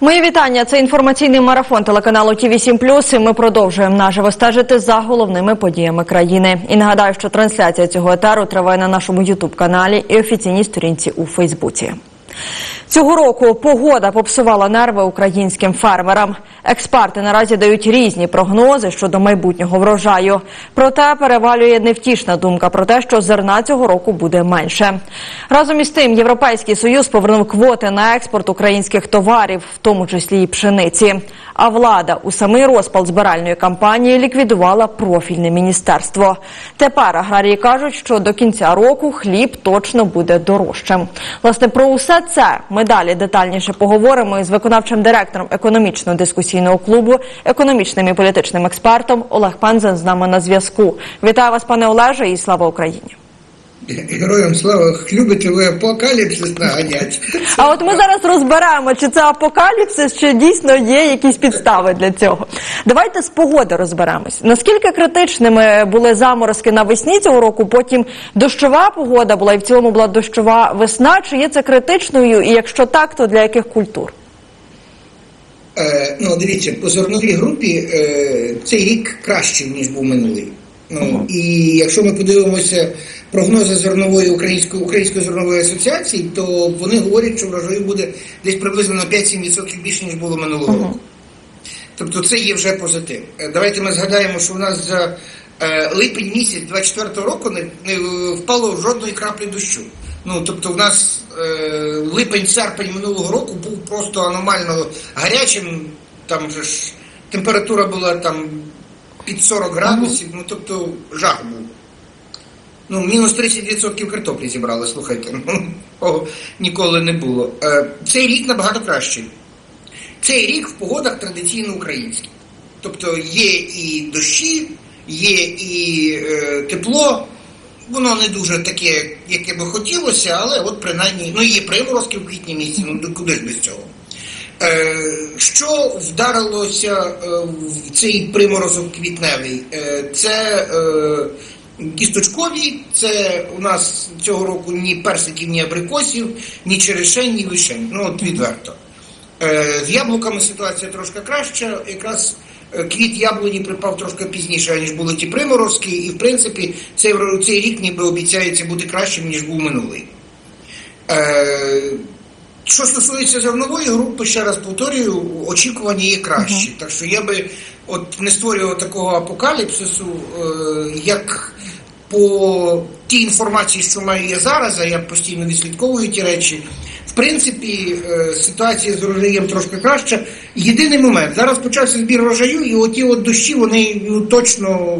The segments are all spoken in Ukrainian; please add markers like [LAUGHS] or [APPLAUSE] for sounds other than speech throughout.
Мої вітання. Це інформаційний марафон телеканалу ТІВІ 7 і Ми продовжуємо наживо стежити за головними подіями країни. І нагадаю, що трансляція цього етеру триває на нашому Ютуб каналі і офіційній сторінці у Фейсбуці. Цього року погода попсувала нерви українським фермерам. Експерти наразі дають різні прогнози щодо майбутнього врожаю. Проте перевалює невтішна думка про те, що зерна цього року буде менше. Разом із тим, Європейський союз повернув квоти на експорт українських товарів, в тому числі і пшениці. А влада у самий розпал збиральної кампанії ліквідувала профільне міністерство. Тепер аграрії кажуть, що до кінця року хліб точно буде дорожчим. Власне, про усе це ми далі детальніше поговоримо із виконавчим директором економічно-дискусійного клубу, економічним і політичним експертом Олег Пензен з нами на зв'язку. Вітаю вас, пане Олеже, і слава Україні. Героям слава, любите ви апокаліпсис наганять. А от ми зараз розберемо, чи це апокаліпсис, чи дійсно є якісь підстави для цього. Давайте з погоди розберемось. Наскільки критичними були заморозки навесні цього року? Потім дощова погода була, і в цілому була дощова весна. Чи є це критичною? І якщо так, то для яких культур? Е, ну, дивіться, по зерновій групі е, цей рік кращий, ніж був минулий. Ну, І якщо ми подивимося прогнози зернової української української зернової асоціації, то вони говорять, що врожаю буде десь приблизно на 5-7% більше, ніж було минулого року. Тобто це є вже позитив. Е, Давайте ми згадаємо, що у нас за е, липень місяць 24 року не, не впало жодної краплі дощу. Ну тобто, в нас е, липень-серпень минулого року був просто аномально гарячим. Там же ж температура була там під 40 градусів. Ну тобто жах був. Ну, мінус 30% картоплі зібрали, слухайте. Ну, ніколи не було. Е, цей рік набагато кращий. Цей рік в погодах традиційно український. Тобто є і дощі, є і е, тепло. Воно не дуже таке, яке би хотілося, але от принаймні, ну є приморозки в квітні місяці, ну куди ж без цього. Е, що вдарилося е, в цей приморозок квітневий? Е, це кісточкові, це у нас цього року ні персиків, ні абрикосів, ні черешень, ні вишень. Ну от відверто. З яблуками ситуація трошки краща. Якраз квіт яблуні припав трошки пізніше, ніж були ті приморозки, і в принципі цей, цей рік ніби обіцяється бути кращим, ніж був минулий. Що стосується зернової групи, ще раз повторюю, очікування є кращі. Так що я би от не створював такого апокаліпсису, е, як по тій інформації, що маю я зараз, а я постійно відслідковую ті речі. В принципі, е, ситуація з врожаєм трошки краща. Єдиний момент, зараз почався збір врожаю, і оті от дощі, вони ну, точно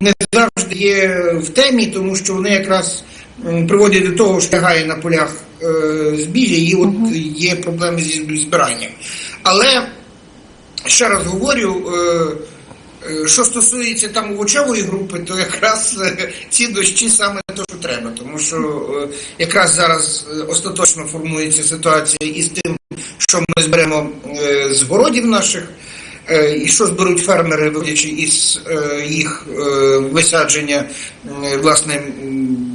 не завжди є в темі, тому що вони якраз приводять до того, що лягає на полях е, збіжжя, і от є проблеми зі збиранням. Але ще раз говорю. Е, е, що стосується там овочевої групи, то якраз ці дощі саме те, що треба, тому що якраз зараз остаточно формується ситуація із тим, що ми зберемо з городів наших, і що зберуть фермери, виходячи із е, їх е, висадження е, власне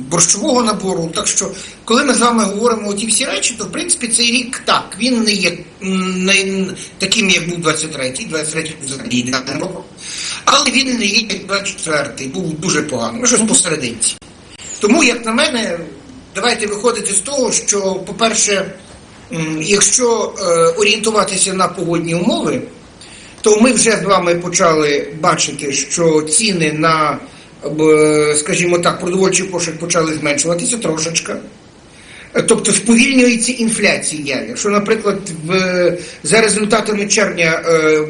борщового набору. Так що, коли ми з вами говоримо ті всі речі, то в принципі цей рік так, він не є не таким, як був 23-й, 23-й взагалі роком. Але він не є як 24-й, був дуже поганий, щось посерединці. Тому, як на мене, давайте виходити з того, що, по-перше, якщо е, орієнтуватися на погодні умови, то ми вже з вами почали бачити, що ціни на, скажімо так, продовольчий кошик почали зменшуватися трошечка. Тобто сповільнюється інфляція. Якщо, наприклад, в, за результатами червня е,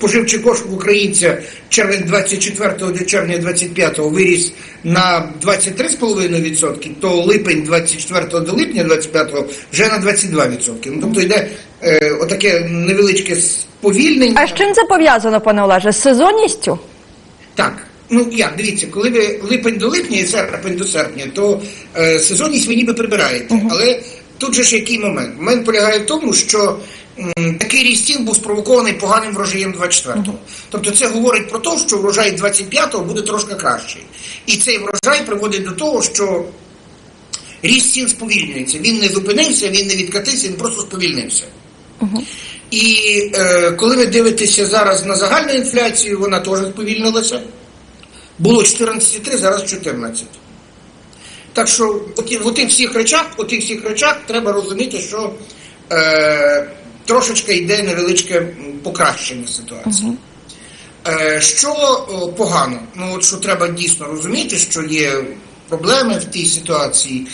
споживчий кошик українця червень 24 до червня 25 виріс на 23,5%, то липень 24 до липня 25 вже на 22%. Ну, тобто йде е, отаке невеличке сповільнення. А з чим це пов'язано, пане Олеже? З сезонністю? Так. Ну як дивіться, коли ви липень до липня і серпень до серпня, то е, сезонність ви ніби прибираєте. Але тут же ж який момент? Момент полягає в тому, що м, такий ріст цін був спровокований поганим врожаєм 24-го. Тобто це говорить про те, що врожай 25-го буде трошки кращий. І цей врожай приводить до того, що ріст цін сповільнюється. Він не зупинився, він не відкатився, він просто сповільнився. І е, коли ви дивитеся зараз на загальну інфляцію, вона теж сповільнилася. Було 14,3, зараз 14. Так що в тих всіх речах, у тих всіх речах треба розуміти, що е, трошечки йде невеличке покращення ситуації. Е, що погано? Ну от що треба дійсно розуміти, що є проблеми в тій ситуації.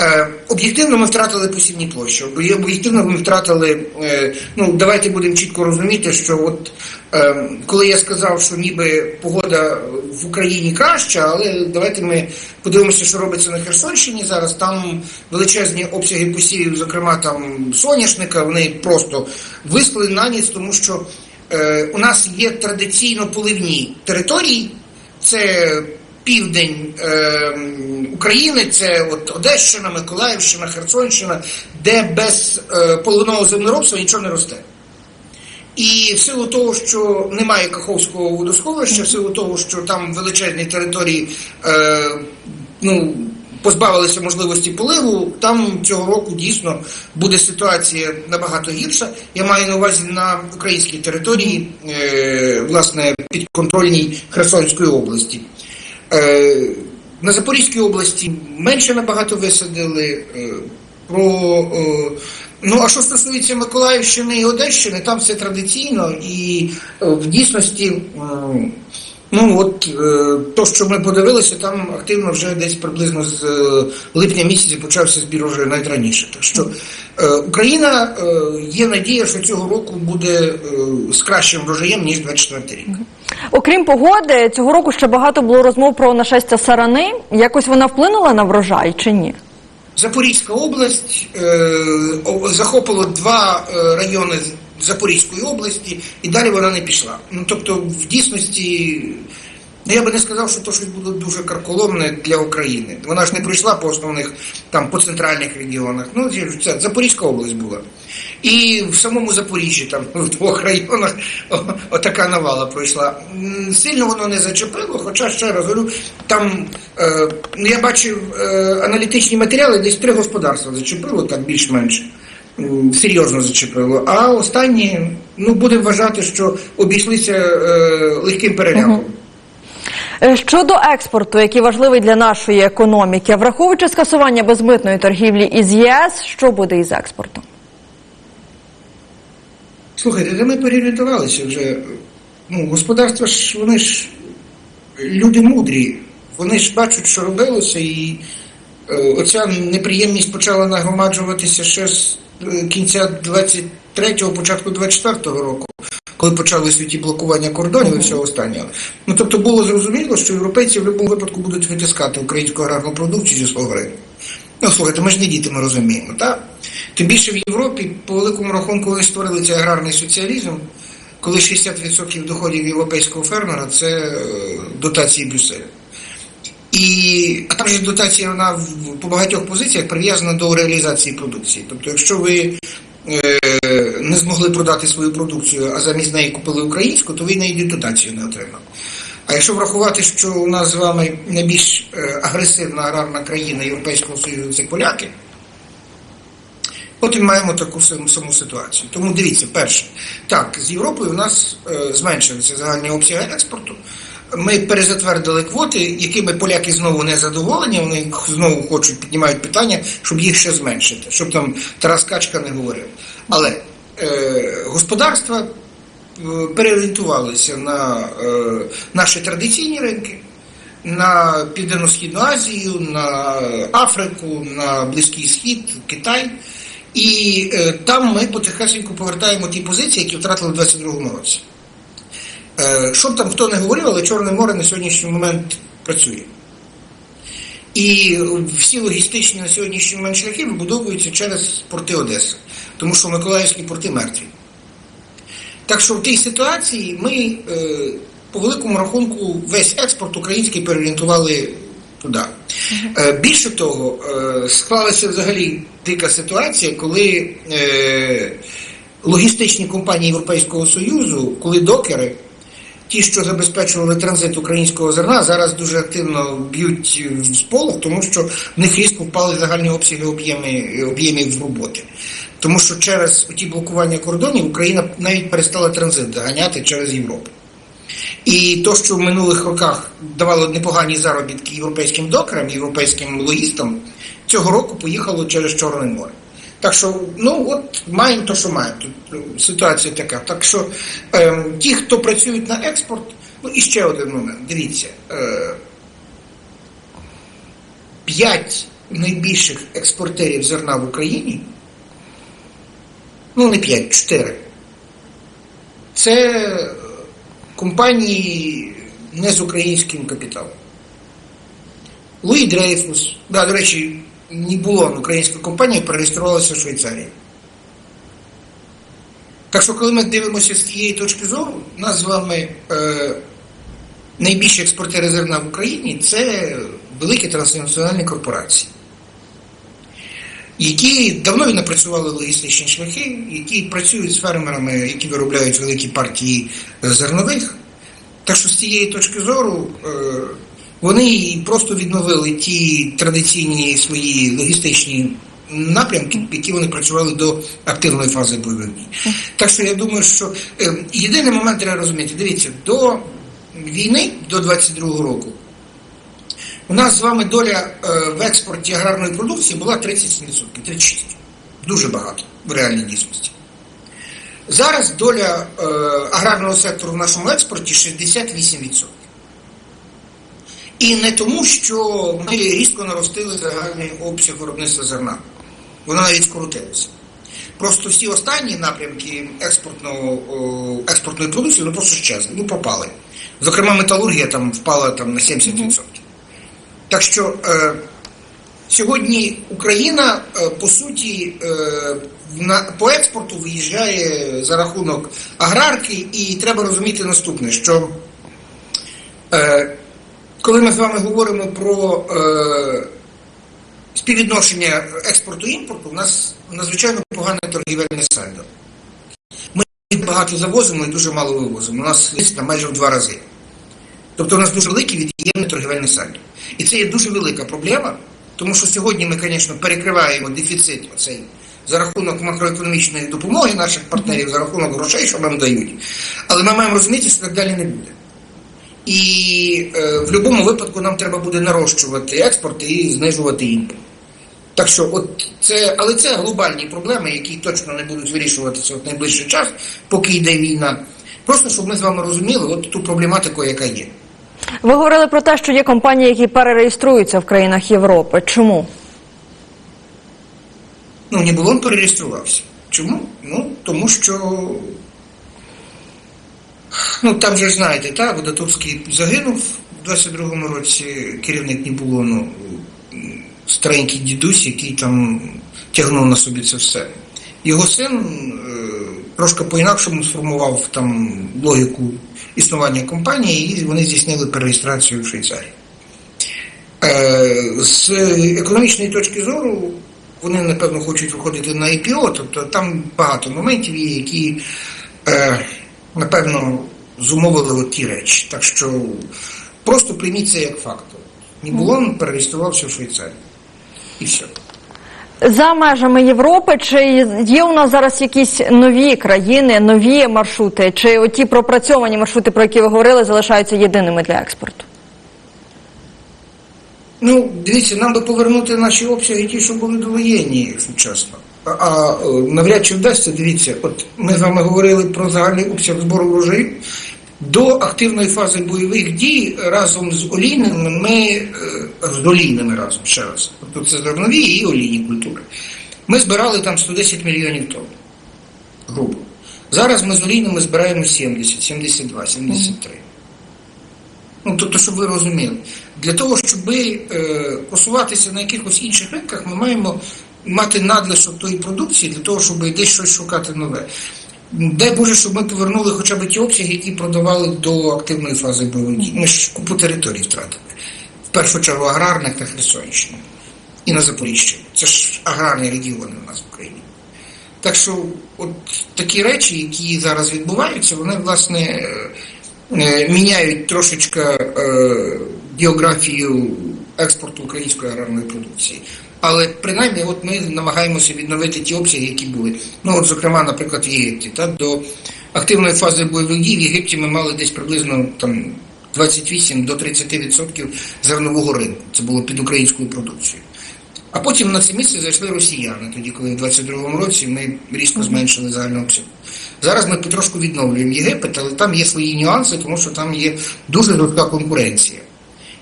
Е, об'єктивно ми втратили посівні площі. Об'єктивно ми втратили. Е, ну давайте будемо чітко розуміти, що от е, коли я сказав, що ніби погода в Україні краща, але давайте ми подивимося, що робиться на Херсонщині зараз. Там величезні обсяги посівів, зокрема там соняшника, вони просто вислали на ніц, тому що. У нас є традиційно поливні території, це південь е, України, це от Одещина, Миколаївщина, Херсонщина, де без е, поливного землеробства нічого не росте. І в силу того, що немає Каховського водосховища, в силу того, що там величезні території е, ну, позбавилися можливості поливу, там цього року дійсно буде ситуація набагато гірша. Я маю на увазі на українській території, е, власне, підконтрольній Херсонської області. Е, на Запорізькій області менше набагато висадили. Е, про, е, ну, а що стосується Миколаївщини і Одещини, там все традиційно і в дійсності. Ну от е, то, що ми подивилися, там активно вже десь приблизно з е, липня місяця почався збір уже навіть раніше. Так що е, Україна є надія, що цього року буде з кращим врожаєм ніж 24 рік. Окрім погоди, цього року ще багато було розмов про нашестя сарани. Якось вона вплинула на врожай чи ні? Запорізька область е, захопило два райони Запорізької області, і далі вона не пішла. Ну тобто, в дійсності, ну я би не сказав, що то щось було дуже карколомне для України. Вона ж не пройшла по основних там по центральних регіонах. Ну це Запорізька область була. І в самому Запоріжжі, там [LAUGHS] в двох районах, отака навала пройшла. Сильно воно не зачепило, хоча ще раз говорю, там е, ну, я бачив е, аналітичні матеріали, десь три господарства зачепило, так більш-менш серйозно зачепило. А останні, ну будемо вважати, що обійшлися е, легким переляком. Е, Щодо експорту, який важливий для нашої економіки, враховуючи скасування безмитної торгівлі із ЄС, що буде із експортом? Слухайте, ми переорієнтувалися вже. Ну, господарства ж, вони ж люди мудрі, вони ж бачать, що робилося, і е, оця неприємність почала нагромаджуватися ще з кінця 23-го, початку 24-го року, коли почалися ті блокування кордонів і всього останнього. Ну тобто було зрозуміло, що європейці в будь-якому випадку будуть витискати українську аграрну продукцію зі свого ринку. Ну, слухайте, ми ж не діти, ми розуміємо, так? Тим більше в Європі, по великому рахунку, вони створили цей аграрний соціалізм, коли 60% доходів європейського фермера це е, дотації Брюсселя. І а там дотація вона по багатьох позиціях прив'язана до реалізації продукції. Тобто, якщо ви е, не змогли продати свою продукцію, а замість неї купили українську, то ви навіть дотацію не отримали. А якщо врахувати, що у нас з вами найбільш е, агресивна аграрна країна Європейського Союзу це поляки, от і маємо таку саму ситуацію. Тому дивіться, перше, так, з Європою у нас е, зменшилися загальні обсяги експорту. Ми перезатвердили квоти, якими поляки знову не задоволені. Вони знову хочуть піднімають питання, щоб їх ще зменшити, щоб там Тарас Качка не говорив. Але е, господарства е, переорієнтувалися на е, наші традиційні ринки, на Південно-Східну Азію, на Африку, на Близький Схід, Китай. І е, там ми потихесеньку повертаємо ті позиції, які втратили в 22-му році. Е, Що б там хто не говорив, але Чорне море на сьогоднішній момент працює. І всі логістичні на сьогоднішній момент шляхи вибудовуються через порти Одеси, тому що Миколаївські порти мертві. Так що в тій ситуації ми е, по великому рахунку весь експорт український переорієнтували туди. Е, більше того, склалася взагалі дика ситуація, коли логістичні компанії Європейського Союзу, коли докери ті, що забезпечували транзит українського зерна, зараз дуже активно б'ють в сполох, тому що в них різко впали загальні обсяги об'ємів роботи. Тому що через ті блокування кордонів Україна навіть перестала транзит ганяти через Європу. І то, що в минулих роках давало непогані заробітки європейським докерам, європейським логістам, цього року поїхало через Чорне море. Так що, ну от маємо то, що маємо. Тут е, ситуація така. Так що е, ті, хто працюють на експорт, ну і ще один момент. Дивіться, е, п'ять найбільших експортерів зерна в Україні, ну не п'ять, чотири. Це компанії не з українським капіталом. Луї Дрейфус, да, до речі, Нібулон, українська компанія, перереєструвалася в Швейцарії. Так що, коли ми дивимося з тієї точки зору, нас з вами е, найбільші експортери зерна в Україні це великі транснаціональні корпорації, які давно напрацювали логістичні шляхи, які працюють з фермерами, які виробляють великі партії е, зернових. Так що з цієї точки зору е, вони просто відновили ті традиційні свої логістичні напрямки, які вони працювали до активної фази бойових дій. Так що я думаю, що е, єдиний момент треба розуміти, дивіться, до війни, до 22-го року, у нас з вами доля е, в експорті аграрної продукції була 37%, 36%. Дуже багато в реальній дійсності. Зараз доля е, аграрного сектору в нашому експорті 68%. І не тому, що ми різко наростили загальний обсяг виробництва зерна. Воно навіть скоротилося. Просто всі останні напрямки експортного, експортної продукції вони просто щезли, ну пропали. Зокрема, металургія там впала там, на 70%. Так що е, сьогодні Україна, е, по суті, е, на, по експорту виїжджає за рахунок аграрки, і треба розуміти наступне, що е, коли ми з вами говоримо про е, співвідношення експорту і імпорту, у нас надзвичайно погане торгівельне сальдо. Ми багато завозимо і дуже мало вивозимо. У нас на майже в два рази. Тобто у нас дуже велике від'ємне торгівельне сальдо. І це є дуже велика проблема, тому що сьогодні ми, звісно, перекриваємо дефіцит оцей за рахунок макроекономічної допомоги наших партнерів, за рахунок грошей, що нам дають. Але ми маємо розуміти, що так далі не буде. І е, в будь-якому випадку нам треба буде нарощувати експорт і знижувати імпорт. Так що, от це, але це глобальні проблеми, які точно не будуть вирішуватися в найближчий час, поки йде війна. Просто щоб ми з вами розуміли от ту проблематику, яка є. Ви говорили про те, що є компанії, які перереєструються в країнах Європи. Чому? Ну, Нібулон перереєструвався. Чому? Ну, тому що. Ну, там же знаєте, так, Водотурський загинув у 22-му році керівник Нібулону, старенький дідусь, який там тягнув на собі це все. Його син е, трошки по-інакшому сформував там логіку існування компанії, і вони здійснили перереєстрацію в Швейцарії. Е, з економічної точки зору вони, напевно, хочуть виходити на IPO, тобто там багато моментів є, які, е, напевно, зумовили ті речі. Так що просто прийміть це як фактор. Нібулон перереєструвався в Швейцарії. І все. За межами Європи, чи є у нас зараз якісь нові країни, нові маршрути, чи оті пропрацьовані маршрути, про які ви говорили, залишаються єдиними для експорту? Ну, дивіться, нам би повернути наші обсяги, ті, що були довоєнні, якщо чесно. А, навряд чи вдасться, дивіться, от ми з вами говорили про загальний обсяг збору врожаю. До активної фази бойових дій разом з олійними ми е, з олійними разом ще раз. Тобто це зернові і олійні культури. Ми збирали там 110 мільйонів тонн. Грубо. Зараз ми з олійними збираємо 70, 72, 73. Ну, тобто, щоб ви розуміли, для того, щоб е, просуватися на якихось інших ринках, ми маємо мати надлишок тої продукції для того, щоб десь щось шукати нове. Дай Боже, щоб ми повернули хоча б ті обсяги, які продавали до активної фази бойових дій. Ми ж купу територій втратили. В першу чергу аграрних та Херсонщини. І на Запоріжчині. Це ж аграрні регіони у нас в Україні. Так що, от такі речі, які зараз відбуваються, вони, власне, е, е, міняють трошечки е, географію експорту української аграрної продукції. Але принаймні, от ми намагаємося відновити ті обсяги, які були. Ну, от, зокрема, наприклад, в Єгипті. Та, до активної фази бойових дій в Єгипті ми мали десь приблизно там 28 до 30% зернового ринку. Це було під українською продукцією. А потім на це місце зайшли росіяни, тоді, коли в 22-му році ми різко зменшили загальний обсяг. Зараз ми потрошку відновлюємо Єгипет, але там є свої нюанси, тому що там є дуже жорстка конкуренція.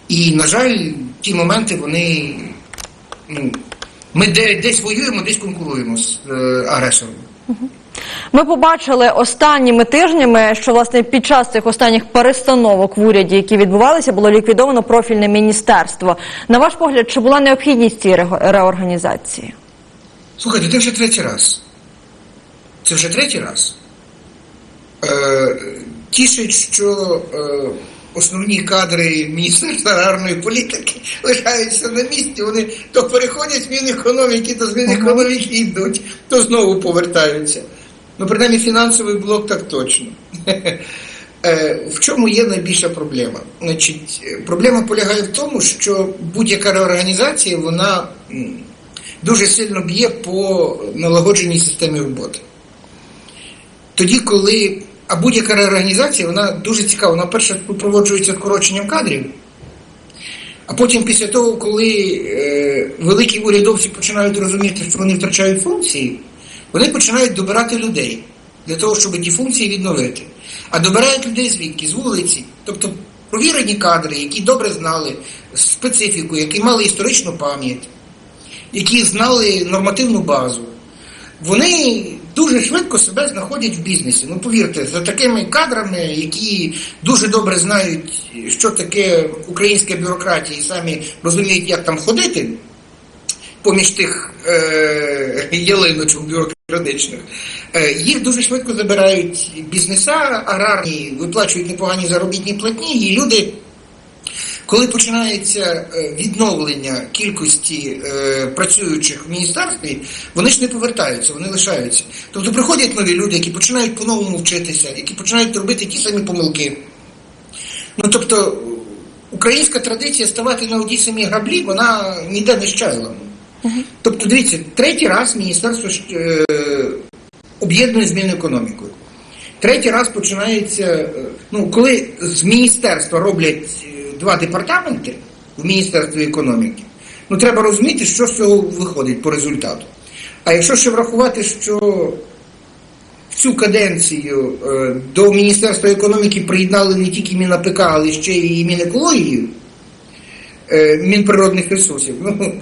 І, на жаль, ті моменти вони. Ну, ми десь воюємо, десь конкуруємо з е, агресором. Ми побачили останніми тижнями, що власне під час цих останніх перестановок в уряді, які відбувалися, було ліквідовано профільне міністерство. На ваш погляд, чи була необхідність цієї ре- реорганізації? Слухайте, це вже третій раз. Це вже третій раз. Е, тішить, що е, основні кадри Міністерства аграрної політики лишаються на місці. Вони то переходять з Мінекономіки, то з Мінекономіки йдуть, то знову повертаються. Ну, принаймні, фінансовий блок так точно. [LAUGHS] Е, В чому є найбільша проблема? Значить, проблема полягає в тому, що будь-яка реорганізація вона дуже сильно б'є по налагодженій системі роботи. Тоді, коли. А будь-яка реорганізація, вона дуже цікава. Вона перше супроводжується скороченням кадрів, а потім, після того, коли е, великі урядовці починають розуміти, що вони втрачають функції, вони починають добирати людей для того, щоб ті функції відновити. А добирають людей звідки? З вулиці. Тобто провірені кадри, які добре знали специфіку, які мали історичну пам'ять, які знали нормативну базу. Вони дуже швидко себе знаходять в бізнесі. Ну повірте, за такими кадрами, які дуже добре знають, що таке українська бюрократія, і самі розуміють, як там ходити поміж тих е- ялиночок бюрократичних, е- їх дуже швидко забирають бізнеса аграрні, виплачують непогані заробітні платні, і люди. Коли починається е, відновлення кількості е, працюючих в міністерстві, вони ж не повертаються, вони лишаються. Тобто приходять нові люди, які починають по-новому вчитися, які починають робити ті самі помилки. Ну тобто, українська традиція ставати на одні самі граблі, вона ніде не щезла. Тобто, дивіться, третій раз міністерство е, об'єднує зміну економікою. Третій раз починається, е, ну, коли з міністерства роблять два департаменти в Міністерстві економіки, ну треба розуміти, що з цього виходить по результату. А якщо ще врахувати, що в цю каденцію е, до Міністерства економіки приєднали не тільки МінАПК, але ще й Мінекологію, е, Мінприродних ресурсів, ну,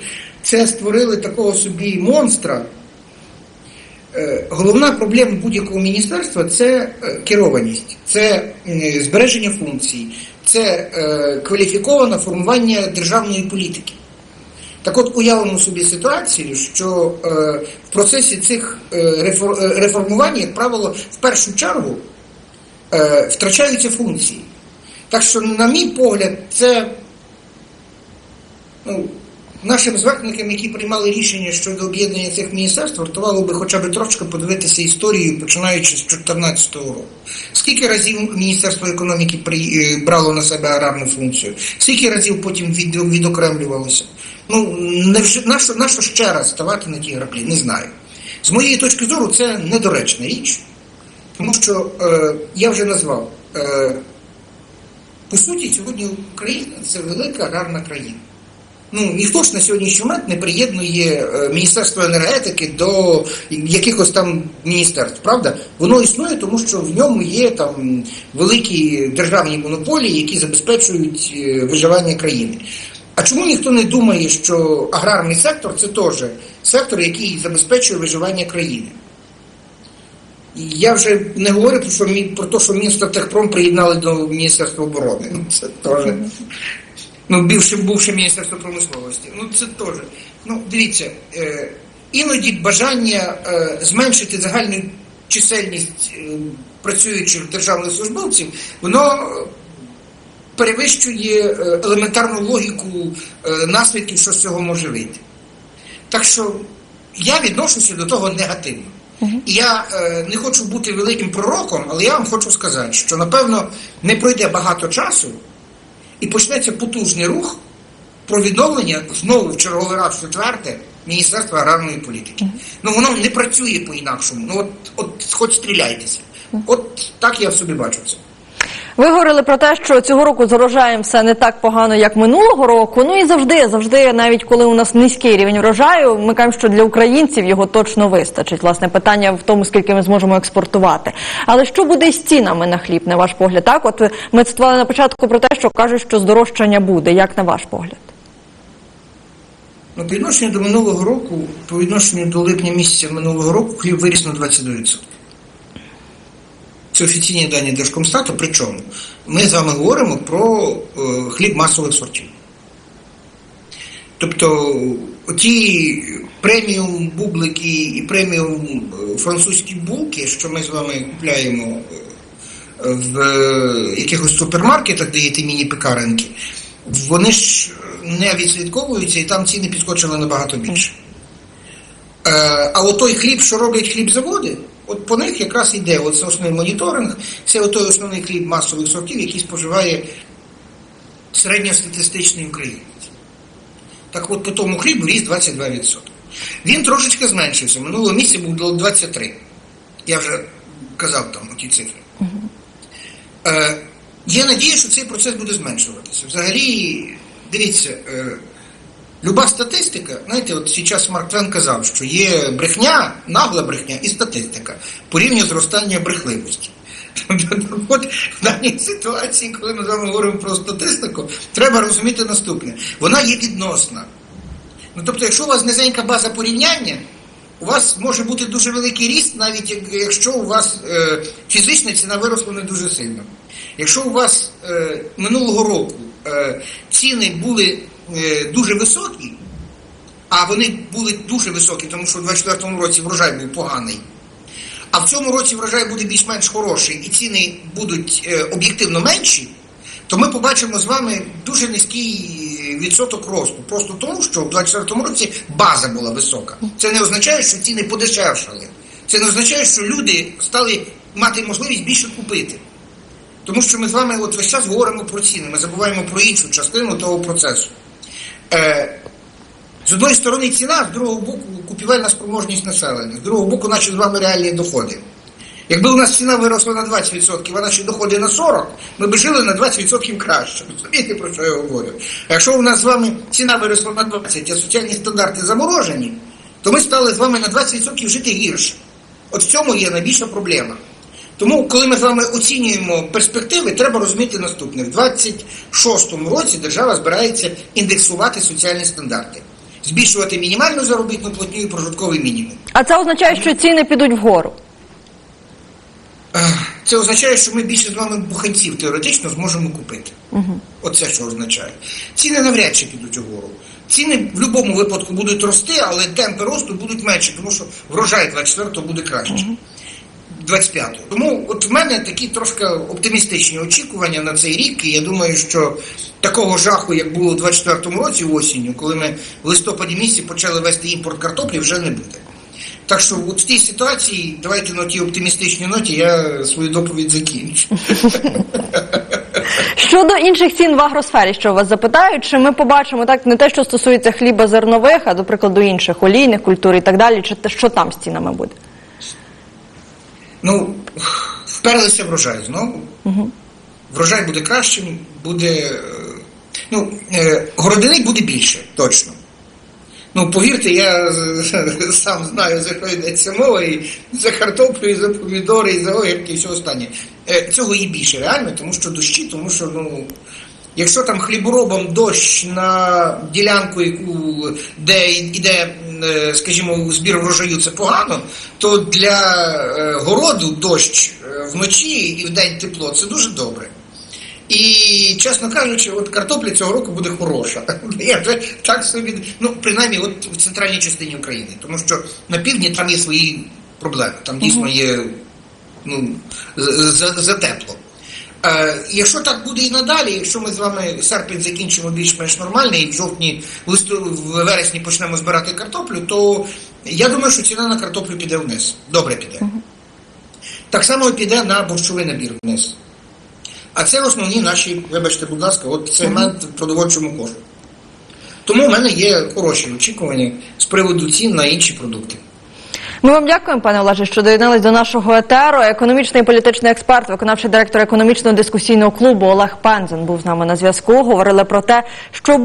це створили такого собі монстра. Е, Головна проблема будь-якого міністерства це е, керованість, це збереження функцій, це е, кваліфіковане формування державної політики. Так от уявимо собі ситуацію, що в процесі цих рефор- реформувань, як правило, в першу чергу втрачаються функції. Так що, на мій погляд, це ну, нашим зверхникам, які приймали рішення щодо об'єднання цих міністерств, вартувало би хоча б трошки подивитися історію, починаючи з 2014 року. Скільки разів Міністерство економіки е, брало на себе аграрну функцію, скільки разів потім від, відокремлювалося? Ну, невже, нащо, нащо ще раз ставати на ті граблі? Не знаю. З моєї точки зору, це недоречна річ, тому що е, я вже назвав. Е, по суті, сьогодні Україна це велика аграрна країна. Ну, ніхто ж на сьогоднішній момент не приєднує е, Міністерство енергетики до якихось там міністерств, правда? Воно існує, тому що в ньому є там великі державні монополії, які забезпечують е, виживання країни. А чому ніхто не думає, що аграрний сектор це теж сектор, який забезпечує виживання країни? Я вже не говорю про, що, про те, що Мінстратехпром приєднали до Міністерства оборони. Ну, Це теж. Ну, бивши, бувши Міністерство промисловості. Ну, це теж. Ну, дивіться, е, іноді бажання е, зменшити загальну чисельність е, працюючих державних службовців, воно е, перевищує е, елементарну логіку е, наслідків, що з цього може вийти. Так що я відношуся до того негативно. І я е, не хочу бути великим пророком, але я вам хочу сказати, що напевно не пройде багато часу, і почнеться потужний рух про відновлення знову в черговий раз четверте Міністерства аграрної політики. Ну воно не працює по-інакшому. Ну от, от хоч стріляйтеся. От так я в собі бачу це. Ви говорили про те, що цього року з урожаєм все не так погано, як минулого року. Ну і завжди, завжди, навіть коли у нас низький рівень врожаю, ми кажемо, що для українців його точно вистачить. Власне, питання в тому, скільки ми зможемо експортувати. Але що буде з цінами на хліб, на ваш погляд? Так, от ми цитували на початку про те, що кажуть, що здорожчання буде. Як на ваш погляд? Ну, по відношенню до минулого року, по відношенню до липня місяця минулого року, хліб виріс на 22%. Це офіційні дані Держкомстату. Причому ми з вами говоримо про е, хліб масових сортів. Тобто ті преміум бублики і преміум е, французькі булки, що ми з вами купляємо е, в якихось супермаркетах, де є ті міні-пекаренки, вони ж не відслідковуються і там ціни підскочили набагато більше. А от той хліб, що роблять хлібзаводи, от по них якраз йде от основний моніторинг, це той основний хліб масових сортів, який споживає середньостатистичний українець. Так от по тому хлібу ріс 22%. Він трошечки зменшився. Минулого місяця був до 23. Я вже казав там ті цифри. Е, є надія, що цей процес буде зменшуватися. Взагалі, дивіться, е, люба статистика, знаєте, от зараз Марк Твен казав, що є брехня, нагла брехня і статистика по рівню зростання брехливості. От в даній ситуації, коли ми з вами говоримо про статистику, треба розуміти наступне: вона є відносна. Ну тобто, якщо у вас низенька база порівняння, у вас може бути дуже великий ріст, навіть якщо у вас е, фізична ціна виросла не дуже сильно. Якщо у вас е, минулого року е, ціни були дуже високі, а вони були дуже високі, тому що у 2024 році врожай був поганий. А в цьому році врожай буде більш-менш хороший і ціни будуть е, об'єктивно менші, то ми побачимо з вами дуже низький відсоток росту. Просто тому, що в 2024 році база була висока. Це не означає, що ціни подешевшали. Це не означає, що люди стали мати можливість більше купити. Тому що ми з вами от весь час говоримо про ціни, ми забуваємо про іншу частину того процесу. Е, з одної сторони ціна, з другого боку купівельна спроможність населення, з другого боку наші з вами реальні доходи. Якби у нас ціна виросла на 20%, а наші доходи на 40%, ми б жили на 20% краще. Розумієте, про що я говорю? А якщо у нас з вами ціна виросла на 20%, а соціальні стандарти заморожені, то ми стали з вами на 20% жити гірше. От в цьому є найбільша проблема. Тому, коли ми з вами оцінюємо перспективи, треба розуміти наступне: в 26-му році держава збирається індексувати соціальні стандарти, збільшувати мінімальну заробітну платню і прожитковий мінімум. А це означає, що ціни підуть вгору. Це означає, що ми більше з вами буханців теоретично зможемо купити. Угу. Оце що означає. Ціни навряд чи підуть угору. Ціни в будь-якому випадку будуть рости, але темпи росту будуть менші, тому що врожай 24-го буде краще. 25-го. Тому от в мене такі трошки оптимістичні очікування на цей рік. І я думаю, що такого жаху, як було у 24-му році осінню, коли ми в листопаді місяці почали вести імпорт картоплі, вже не буде. Так що от в тій ситуації, давайте на тій оптимістичній ноті я свою доповідь закінчу. [LAUGHS] Щодо інших цін в агросфері, що вас запитають, чи ми побачимо так не те, що стосується хліба зернових, а до прикладу інших олійних культур і так далі, чи те, що там з цінами буде? Ну, вперлися врожай знову. Угу. Врожай буде кращим, буде. е, Ну, е, городини буде більше, точно. Ну, повірте, я сам знаю, за що йдеться мова, і за картоплю, і за помідори, і за огірки, і все останнє. Е, Цього і більше реально, тому що дощі, тому що, ну. Якщо там хліборобам дощ на ділянку, яку де йде, скажімо, збір врожаю, це погано, то для е, городу дощ е, вночі і вдень тепло це дуже добре. І, чесно кажучи, от картопля цього року буде хороша. [LAUGHS] Я вже так собі, ну, принаймні, от в центральній частині України. Тому що на півдні там є свої проблеми. Там дійсно є ну, за, якщо так буде і надалі, якщо ми з вами серпень закінчимо більш-менш нормально і в жовтні, в вересні почнемо збирати картоплю, то Я думаю, що ціна на картоплю піде вниз. Добре піде. Так само піде на борщовий набір вниз. А це основні наші, вибачте, будь ласка, от сегмент в продовольчому кошику. Тому в мене є хороші очікування з приводу цін на інші продукти. Ми вам дякуємо, пане Олеже, що доєднались до нашого етеру. Економічний і політичний експерт, виконавчий директор економічного дискусійного клубу Олег Пензен був з нами на зв'язку. Говорили про те, що буде.